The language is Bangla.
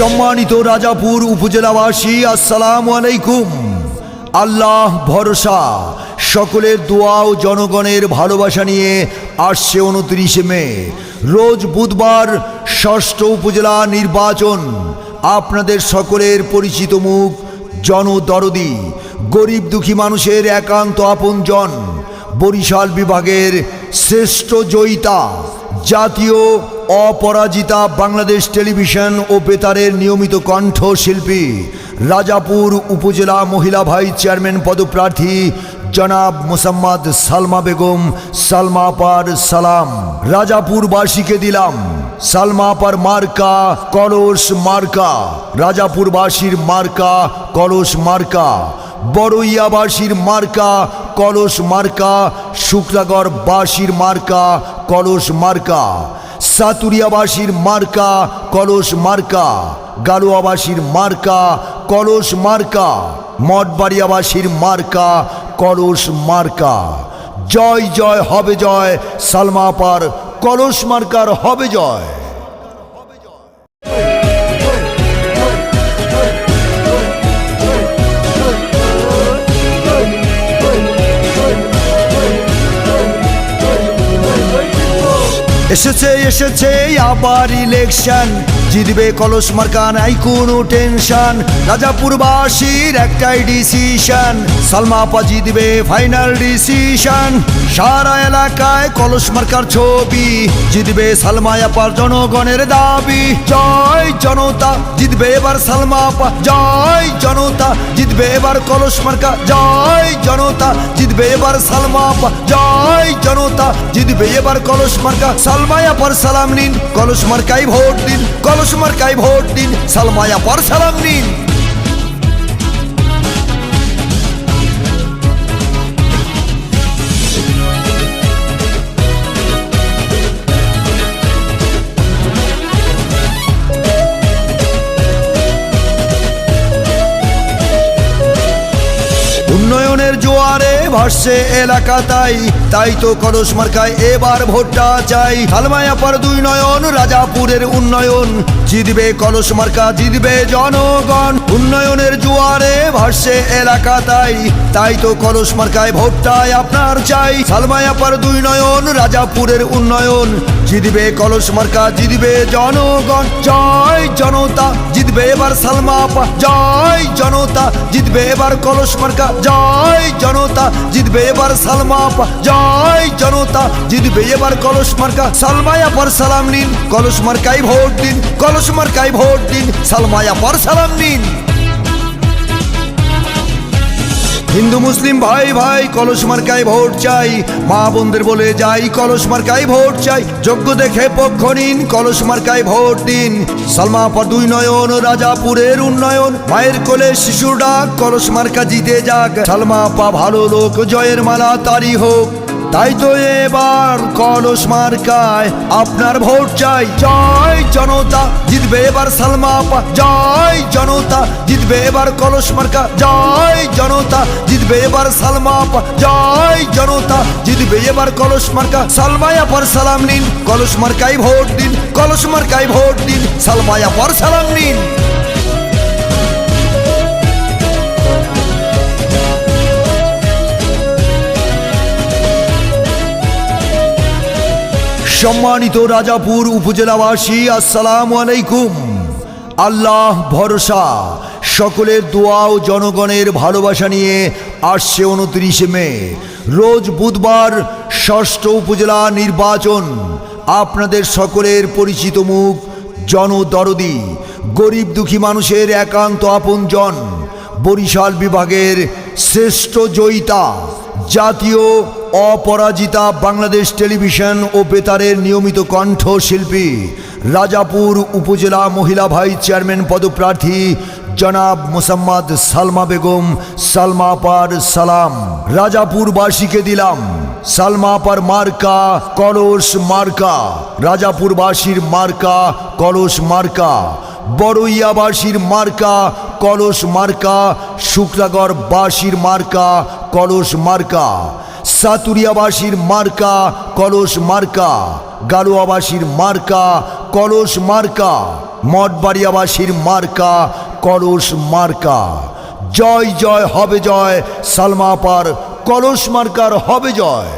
সম্মানিত রাজাপুর উপজেলাবাসী, আসসালাম আলাইকুম। আল্লাহ ভরসা, সকলের দোয়া ও জনগণের ভালোবাসা নিয়ে আসছে উনত্রিশে মে। রোজ বুধবার ষষ্ঠ উপজেলা নির্বাচন, আপনাদের সকলের পরিচিত মুখ, জনদরদি, গরিব দুঃখী মানুষের একান্ত আপনজন, বরিশাল বিভাগের শ্রেষ্ঠ জয়িতা। জাতীয় অপরাজিতা বাংলাদেশ টেলিভিশন ও বেতারের নিয়মিত কণ্ঠশিল্পী, রাজাপুর উপজেলা মহিলা ভাইস চেয়ারম্যান পদপ্রার্থী জনাব মোসাম্মদ সালমা বেগম, সালমা আপার সালাম। রাজাপুরবাসীকে দিলাম। সালমা আপার মার্কা, কলস মার্কা। রাজাপুরবাসীর মার্কা, কলস মার্কা। বড়ইয়াবাসীর মার্কা, কলস মার্কা। শুক্লাগড় বাসীর মার্কা কলস মার্কা। সাতুরিয়াবাসীর মার্কা, কলস মার্কা। গালুয়াবাসীর মার্কা, কলস মার্কা। মঠবাড়িয়াবাসীর মার্কা, কলস মার্কা। জয় জয়, হবে জয়। সালমাপার কলস মার্কার হবে জয়। এসেছে এসেছে আবার ইলেকশন জিতবে কলস মার্কা নাই কোনো টেনশন রাজাপুরবাসীর একটাই ডিসিশন সালমাপা জিতবে ফাইনাল ডিসিশন সারা এলাকায় কলস মার্কার ছবি, জিতবে সালমায়াপার জনগণের দাবি। জয় জনতা, জিতবে এবার সালমাপা জয় জনতা, জিতবে এবার কলস মার্কা। জয় জনতা, জিতবে এবার সালমাপা জয় জনতা, জিতবে এবার কলস মার্কা। সালমায়া পর সালাম নিন, কলস মার্কাই ভোট দিন। কলস মার্কায় ভোট দিন সালমায়া পর সালাম নিন উন্নয়নের জোয়ারে ভাসছে এলাকা তাই তাই তো কলস মার্কায় এবার ভোটটা চাই। হালমায়াপার দুই নয়ন, রাজাপুরের উন্নয়ন। জিতবে কলস মার্কা, জিতবে জনগণ। উন্নয়নের জোয়ারে ভাসছে এলাকা তাই তাই তো কলস মার্কায় ভোটটাই আপনার চাই। সালমায়াপার দুই নয়ন, রাজাপুরের উন্নয়ন। জিতবে কলস মার্কা, জিতবে জনগণ। জয় জনতা। জিতবে এবার সালমা আপা জয় জনতা, জিতবে এবার কলস মার্কা। জয় জনতা, জিতবে এবার সালমা আপা জয় জনতা, জিতবে এবার কলস মার্কা। সালমায় আপার সালাম নিন, কলস মার্কাই ভোট দিন, কলস মার্কাই ভোট দিন, সালমায় আপার সালাম নিন। হিন্দু মুসলিম ভাই ভাই, কলস মার্কায় ভোট চাই। মা বোনদের বলে যাই, কলস মার্কায় ভোট চাই। যোগ্য দেখে পক্ষ নিন, কলস মার্কায় ভোট দিন। সালমা দুই নয়ন, রাজাপুরের উন্নয়ন। মায়ের কোলে শিশুর ডাক, কলস মার্কা জিতে যাক। সালমা পা ভালো লোক, জয়ের মালা তারি হোক। তাই তো এবার কলস মার্কায় আপনার ভোট চাই। জয় জনতা, জিতবে এবার সালমা আপা। জয় জনতা, জিতবে এবার কলস মার্কা। জয় জনতা, জিতবে এবার সালমা আপা। জয় জনতা, জিতবে এবার কলস মার্কা। সালমায়া পর সালাম নিন, কলস মার্কাই ভোট দিন, কলস মার্কাই ভোট দিন সালমায়া পর সালাম নিন। সম্মানিত রাজাপুর উপজেলাবাসী, আসসালাম আলাইকুম। আল্লাহ ভরসা, সকলের দোয়া ও জনগণের ভালোবাসা নিয়ে আসছে উনত্রিশে মে। রোজ বুধবার ষষ্ঠ উপজেলা নির্বাচন। আপনাদের সকলের পরিচিত মুখ, জনদরদি, গরিব দুঃখী মানুষের একান্ত আপনজন, বরিশাল বিভাগের শ্রেষ্ঠ জয়িতা, জাতীয় অপরাজিতা বাংলাদেশ টেলিভিশন ও বেতারের নিয়মিত কণ্ঠশিল্পী। রাজাপুর উপজেলা মহিলা ভাইস চেয়ারম্যান পদপ্রার্থী জনাব মোসাম্মদ সালমা বেগম, সালমা আপার সালাম। রাজাপুরবাসীকে দিলাম। সালমা আপার মার্কা, কলস মার্কা। রাজাপুরবাসীর মার্কা, কলস মার্কা। বড়ইয়াবাসীর মার্কা, কলস মার্কা। শুক্লাগড় বাসীর মার্কা, কলস মার্কা। সাতুরিয়াবাসীর মার্কা, কলস মার্কা, গারোয়াবাসীর মার্কা, কলস মার্কা, মঠবাড়িয়াবাসীর মার্কা, কলস মার্কা। জয় জয়, হবে জয় সালমাপার কলস মার্কার হবে জয়।